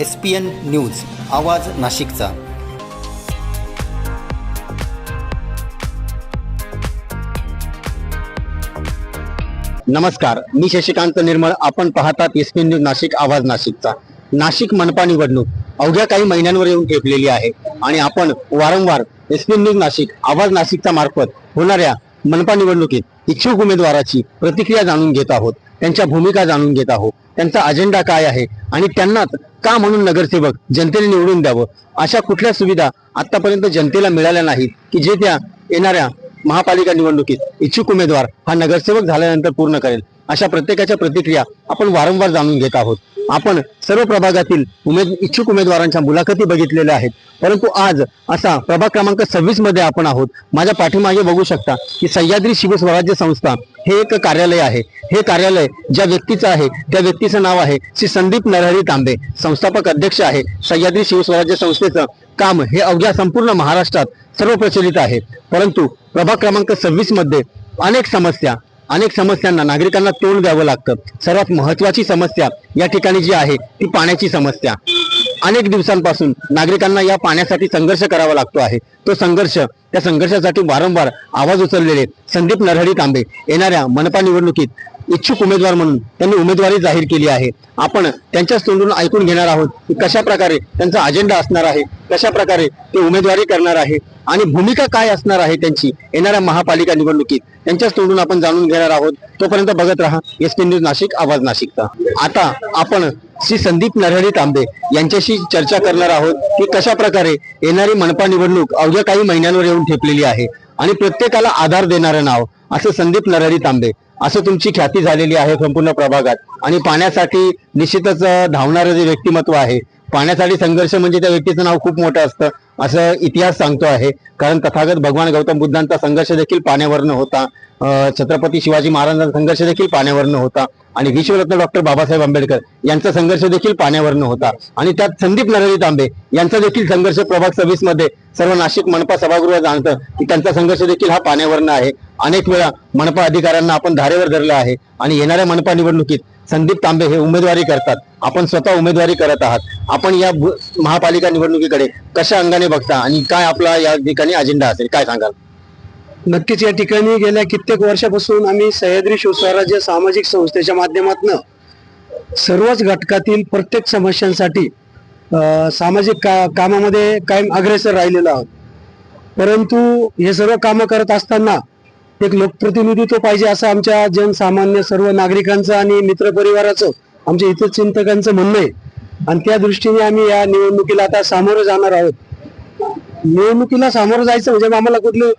S P N news आवाज नाशिकचा. नमस्कार मी शशिकांत निर्मळ. आपण पाहतात एस पी न्यूज नाशिक आवाज नाशिकचा. नाशिक मनपा निवडणूक अवघ्या काही महिन्यांवर येऊन ठेपलेली आहे आणि आपण वारंवार एस पी न्यूज नाशिक आवाज नाशिकचा मार्फत होणाऱ्या मनपा निवडणुकीत इच्छुक उमेदवाराची प्रतिक्रिया जाणून घेत आहोत. त्यांच्या भूमिका जाणून घेत आहोत. त्यांचा अजेंडा काय आहे? आणि त्यांनाच का म्हणून नगरसेवक जनतेने निवडून द्यावं? अशा कुठल्या सुविधा आतापर्यंत जनतेला मिळाल्या नाहीत की जे त्या येणाऱ्या महापालिका निवडणुकीत इच्छुक उमेदवार हा नगरसेवक झाल्यानंतर पूर्ण करेल? अशा प्रत्येकाच्या प्रतिक्रिया आपण वारंवार जाणून घेत आहोत. आपण सर्व प्रभागातील उमेद इच्छुक उमेदवारांच्या मुलाखती बघितलेल्या आहेत. परंतु आज असा प्रभाग क्रमांक सव्वीसमध्ये आपण आहोत. माझ्या पाठीमागे बघू शकता की सह्याद्री शिवस्वराज्य संस्था हे एक कार्यालय आहे. हे कार्यालय ज्या व्यक्तीचं आहे त्या व्यक्तीचं नाव आहे श्री संदीप नरहरी तांबे. संस्थापक अध्यक्ष आहे सह्याद्री शिवस्वराज्य संस्थेचं काम हे अवघ्या संपूर्ण महाराष्ट्रात सर्व प्रचलित आहे. परंतु प्रभाग क्रमांक सव्वीसमध्ये अनेक समस्या अनेक समस्यांना नागरिकांना तोंड द्यावं लागतं. सर्वात महत्वाची समस्या या ठिकाणी जी आहे ती पाण्याची समस्या. अनेक दिवसांपासून नागरिकांना या पाण्यासाठी संघर्ष करावा लागतो आहे. तो संघर्ष त्या संघर्षासाठी वारंवार आवाज उचललेले संदीप नरहरी तांबे येणाऱ्या मनपा निवडणुकीत इच्छुक उमेदवार म्हणून त्यांनी उमेदवारी जाहीर केली आहे. आपण त्यांच्याच तोंडून ऐकून घेणार आहोत की कशा प्रकारे त्यांचा अजेंडा असणार आहे कशा प्रकारे ते उमेदवारी करणार आहे आणि भूमिका काय असणार आहे त्यांची येणाऱ्या महापालिका निवडणुकीत. त्यांच्याच तोंडून आपण जाणून घेणार आहोत. तोपर्यंत बघत राहा एस पी न्यूज नाशिक आवाज नाशिकचा. आता आपण श्री संदीप नरहरी तांबे यांच्याशी चर्चा करणार आहोत की कशा प्रकारे येणारी मनपा निवडणूक अवघ्या काही महिन्यांवर येऊन ठेपलेली आहे आणि प्रत्येकाला आधार देणारं नाव असं संदीप नरहरी तांबे असं तुमची ख्याती झालेली आहे संपूर्ण प्रभागात. आणि पाण्यासाठी निश्चितच धावणारं जे व्यक्तिमत्व आहे पाण्यासाठी संघर्ष म्हणजे त्या व्यक्तीचं नाव खूप मोठं असतं. असं इतिहास सांगतो आहे. कारण तथागत भगवान गौतम बुद्धांचा संघर्ष देखील पाण्यावरनं होता. छत्रपती शिवाजी महाराजांचा संघर्ष देखील पाण्यावरनं होता. आणि विश्वरत्न डॉक्टर बाबासाहेब आंबेडकर यांचा संघर्ष देखील पाण्यावरनं होता. आणि त्यात संदीप नरहरी तांबे यांचा देखील संघर्ष प्रभाग सव्वीसमध्ये सर्व नाशिक मनपा सभागृह जाणतं की त्यांचा संघर्ष देखील हा पाण्यावरनं आहे. अनेक वेळा मनपा अधिकाऱ्यांना आपण धारेवर धरलं आहे. आणि येणाऱ्या मनपा निवडणुकीत संदीप तांबे हे उमेदवारी करतात. आपण स्वतः उमेदवारी करत आहात. आपण या भू- महापालिका निवडणुकीकडे कशा अंगाने बघता आणि काय आपला या ठिकाणी अजेंडा असेल? काय सांगाल? नक्कीच या ठिकाणी गेल्या कित्येक वर्षापासून आम्ही सह्याद्री शिवस्वराज्य सामाजिक संस्थेच्या माध्यमातून सर्वच घटकातील प्रत्येक समस्यांसाठी सामाजिक का कामामध्ये कायम अग्रेसर राहिलेलो आहोत. परंतु हे सर्व कामं करत असताना एक लोकप्रतिनिधित्व पाहिजे असं आमच्या जनसामान्य सर्व नागरिकांचं आणि मित्रपरिवाराचं आमच्या हितचिंतकांचं म्हणणं आहे. आणि त्या दृष्टीने आम्ही या निवडणुकीला आता सामोरं जाणार आहोत. निवडणुकीला सामोरं जायचं म्हणजे आम्हाला कुठलं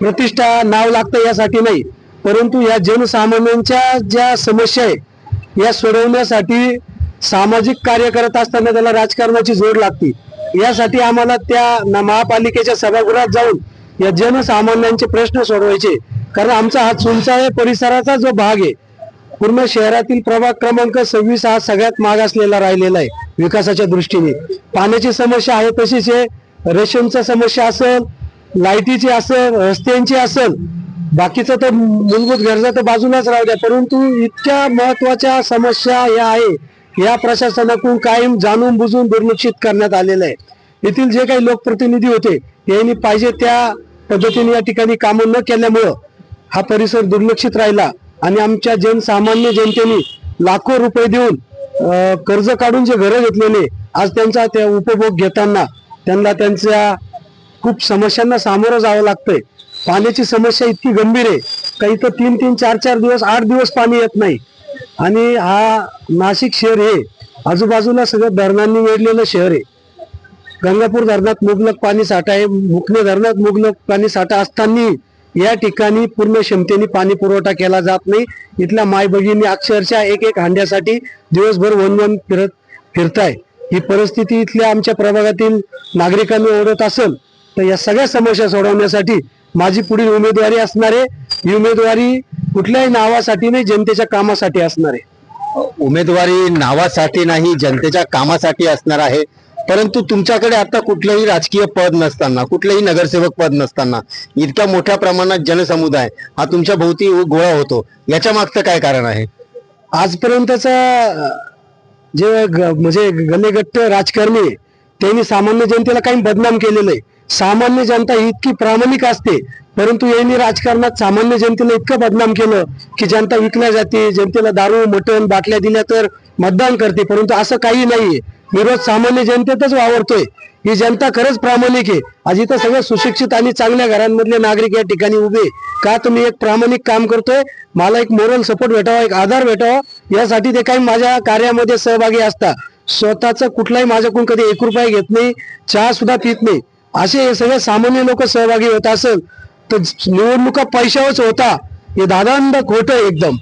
प्रतिष्ठा नाव लागतं यासाठी नाही. परंतु या जनसामान्यांच्या ज्या समस्या आहे या सोडवण्यासाठी सामाजिक कार्य करत असताना त्याला राजकारणाची जोड लागते. यासाठी आम्हाला त्या महापालिकेच्या सभागृहात जाऊन या जनसामान्यांचे प्रश्न सोडवायचे. कारण आमचा हा चुंचाळे परिसराचा जो भाग आहे पूर्ण शहरातील प्रभाग क्रमांक सव्वीस हा सगळ्यात मागासलेला राहिलेला आहे विकासाच्या दृष्टीने. पाण्याची समस्या आहे तशीच आहे रेशनचा समस्या असेल लाईटीची असेल रस्त्यांची असेल बाकीचं तर मूलभूत गरजा तर बाजूलाच राहू द्या. परंतु इतक्या महत्त्वाच्या समस्या या आहे या प्रशासनाकडून कायम जाणून बुजून दुर्लक्षित करण्यात आलेलं आहे. येथील जे काही लोकप्रतिनिधी होते यांनी पाहिजे त्या पद्धतीने या ठिकाणी कामं न केल्यामुळं हा परिसर दुर्लक्षित राहिला आणि आमच्या जनसामान्य जनतेने लाखो रुपये देऊन कर्ज काढून जे घरं घेतलेले आज त्यांचा त्या उपभोग घेताना त्यांना त्यांच्या खूप समस्यांना सामोरं जावं लागतंय. पाण्याची समस्या इतकी गंभीर आहे काही तर तीन तीन चार चार दिवस आठ दिवस पाणी येत नाही. आणि हा नाशिक शहर हे आजूबाजूला सगळं धरणांनी वेढलेलं शहर आहे. गंगापूर धरणात मुबलक पाणी साठा आहे. मुकणे धरणात मुबलक पाणी साठा असताना या ठिकाणी पूर्ण क्षमतेने पाणी पुरवठा केला जात नाही. इथल्या माय भगिनी अक्षरशः एक एक हांड्यासाठी दिवसभर वन वन फिरत फिरताय. ही परिस्थिती इथल्या आमच्या प्रभागातील नागरिकांनी ओढत असेल तर या सगळ्या समस्या सोडवण्यासाठी माझी पुढील उमेदवारी असणार आहे. ही उमेदवारी कुठल्याही नावासाठी नाही जनतेच्या कामासाठी असणार आहे. उमेदवारी नावासाठी नाही जनतेच्या कामासाठी असणार आहे. परंतु तुमच्याकडे आता कुठलंही राजकीय पद नसताना कुठलंही नगरसेवक पद नसताना इतक्या मोठ्या प्रमाणात जनसमुदाय हा तुमच्या भोवती गोळा होतो. याच्या मागचं काय कारण आहे? आजपर्यंतचा जे म्हणजे गल्लेगट्ट राजकारणी आहे, त्यांनी सामान्य जनतेला काही बदनाम केलेलं आहे. सामान्य जनता ही इतकी प्रामाणिक असते परंतु यांनी राजकारणात सामान्य जनतेला इतकं बदनाम केलं की जनता विकल्या जाते जनतेला दारू मटण बाटल्या दिल्या तर मतदान करते परंतु असं काही नाहीये. मी रोज सामान्य जनतेतच वावरतोय. ही जनता खरंच प्रामाणिक आहे. आज इथं सगळं सुशिक्षित आणि चांगल्या घरांमधले नागरिक या ठिकाणी उभे का तुम्ही एक प्रामाणिक काम करतोय? मला एक मोरल सपोर्ट भेटावा एक आधार भेटावा. यासाठी ते काही माझ्या कार्यामध्ये सहभागी असतात स्वतःचं कुठलाही माझ्याकडून कधी एक रुपया घेत नाही चहा सुद्धा पित नाही. असे हे सगळे सामान्य लोक सहभागी होत असेल तर निवडणुका पैशावरच होता. हे दादांड खोट एकदम.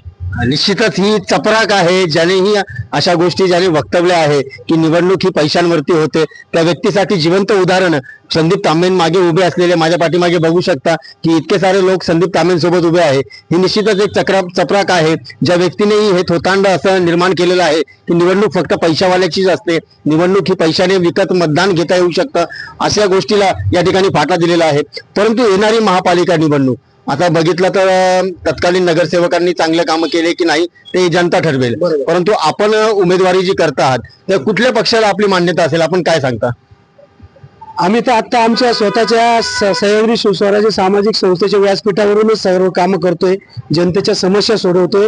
निश्चितच ही चपराक आहे ज्याने ही अशा गोष्टी ज्याने वक्तव्य आहे की निवडणूक ही पैशांवरती होते. त्या व्यक्तीसाठी जिवंत उदाहरण संदीप तांबेन मागे उभे असलेले माझ्या पाठीमागे बघू शकता की इतके सारे लोक संदीप तांबेन सोबत उभे आहे. ही निश्चितच एक चक्रा चपराक आहे. ज्या व्यक्तीनेही हे थोतांड असं निर्माण केलेलं आहे की निवडणूक फक्त पैशावाल्याचीच असते. निवडणूक ही पैशाने विकत मतदान घेता येऊ शकतं अशा गोष्टीला या ठिकाणी फाटा दिलेला आहे. परंतु येणारी महापालिका निवडणूक आता बघितलं तर तत्कालीन नगरसेवकांनी चांगले कामं केले की नाही ते जनता ठरवेल. परंतु आपण उमेदवारी जी करता आहात त्या कुठल्या पक्षाला आपली मान्यता असेल? आपण काय सांगता? आम्ही तर आता आमच्या स्वतःच्या सह्याद्री शिवस्वराज्य सामाजिक संस्थेच्या व्यासपीठावरूनच सर्व कामं करतोय. जनतेच्या समस्या सोडवतोय.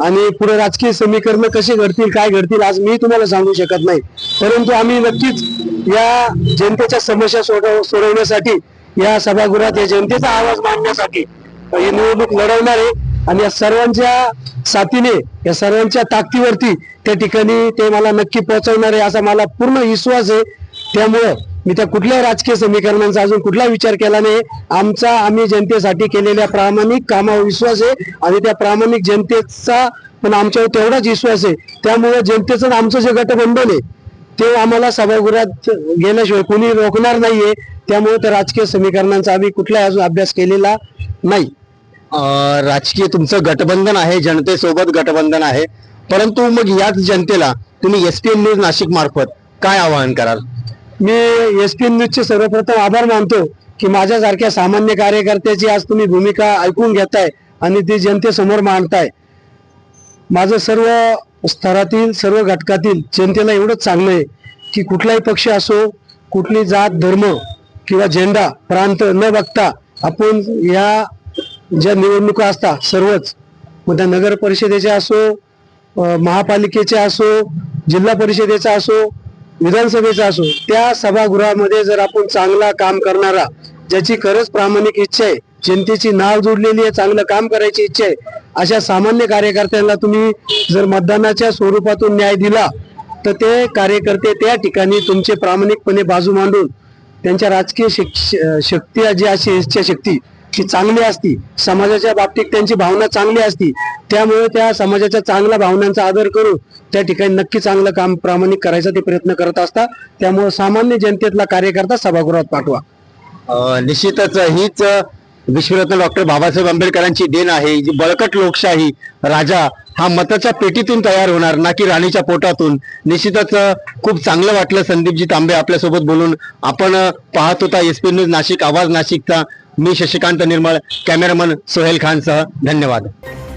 आणि पुढे राजकीय समीकरण कसे घडतील काय घडतील आज मी तुम्हाला सांगू शकत नाही. परंतु आम्ही नक्कीच या जनतेच्या समस्या सोडव सोडवण्यासाठी या सभागृहात या जनतेचा आवाज मांडण्यासाठी ही निवडणूक लढवणार आहे. आणि या सर्वांच्या साथीने या सर्वांच्या ताकदीवरती त्या ठिकाणी ते मला नक्की पोहोचवणार आहे असा मला पूर्ण विश्वास आहे. त्यामुळं मी त्या कुठल्याही राजकीय समीकरणांचा अजून कुठला विचार केला नाही. आमचा आम्ही जनतेसाठी केलेल्या प्रामाणिक कामावर विश्वास आहे आणि त्या प्रामाणिक जनतेचा पण आमच्यावर तेवढाच विश्वास आहे. त्यामुळे जनतेचं आमचं जे गटबंधन आहे ते आम्हाला सभागृहात गेल्याशिवाय कोणी रोखणार नाहीये. त्यामुळे त्या राजकीय समीकरणांचा आम्ही कुठलाही अजून अभ्यास केलेला नाही. राजकीय तुमचं गठबंधन आहे जनतेसोबत गठबंधन आहे. परंतु मग याच जनतेला तुम्ही S P N news Nashik मार्फत काय आवाहन कराल? मी एस पी न्यूजचे सर्वप्रथम आभार मानतो की माझ्यासारख्या सामान्य कार्यकर्त्याची आज तुम्ही भूमिका ऐकून घेताय आणि ती जनतेसमोर मांडताय. माझं सर्व स्तरातील सर्व घटकातील जनतेला एवढंच चांगलं आहे की कुठलाही पक्ष असो कुठली जात धर्म किंवा झेंडा प्रांत न बघता आपण या ज्या निवडणुका असतात सर्वच मग त्या नगर परिषदेच्या असो महापालिकेच्या असो जिल्हा परिषदेचा असो विधानसभेचा असो त्या सभागृहामध्ये जर आपण चांगला काम करणारा ज्याची खरंच प्रामाणिक इच्छा आहे जनतेची नाव जोडलेली आहे चांगलं काम करायची इच्छा आहे अशा सामान्य कार्यकर्त्यांना तुम्ही जर मतदानाच्या स्वरूपातून न्याय दिला तर ते कार्यकर्ते त्या ठिकाणी तुमचे प्रामाणिकपणे बाजू मांडून त्यांच्या राजकीय शक्ती जी अशी इच्छा शक्ती ती चांगली असती. समाजाच्या बाबतीत त्यांची भावना चांगली असती. त्यामुळे त्या समाजाच्या चांगल्या भावनांचा आदर करून त्या ठिकाणी नक्की चांगलं काम प्रामाणिक करायचा ते प्रयत्न करत असतात त्यामुळे सामान्य जनतेतला कार्यकर्ता सभागृहात पाठवा. निश्चितच हीच विश्वरत्न डॉक्टर बाबासाहेब आंबेडकरांची देण आहे जी बळकट लोकशाही राजा हा मताच्या पेटीतून तयार होणार ना की राणीच्या पोटातून. निश्चितच खूप चांगलं वाटलं संदीपजी तांबे आपल्यासोबत बोलून. आपण पाहत होता एस पी न्यूज नाशिक आवाज नाशिकचा. मी शशिकांत निर्मळ कॅमेरामन सोहेल खानसह धन्यवाद.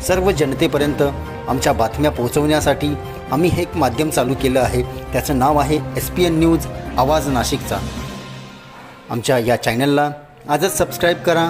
सर्व जनतेपर्यंत आमच्या बातम्या पोहोचवण्यासाठी आम्ही हे एक माध्यम चालू केलं आहे. त्याचं नाव आहे एस पी एन न्यूज आवाज नाशिकचा. आमच्या या चॅनलला आजच सबस्क्राईब करा.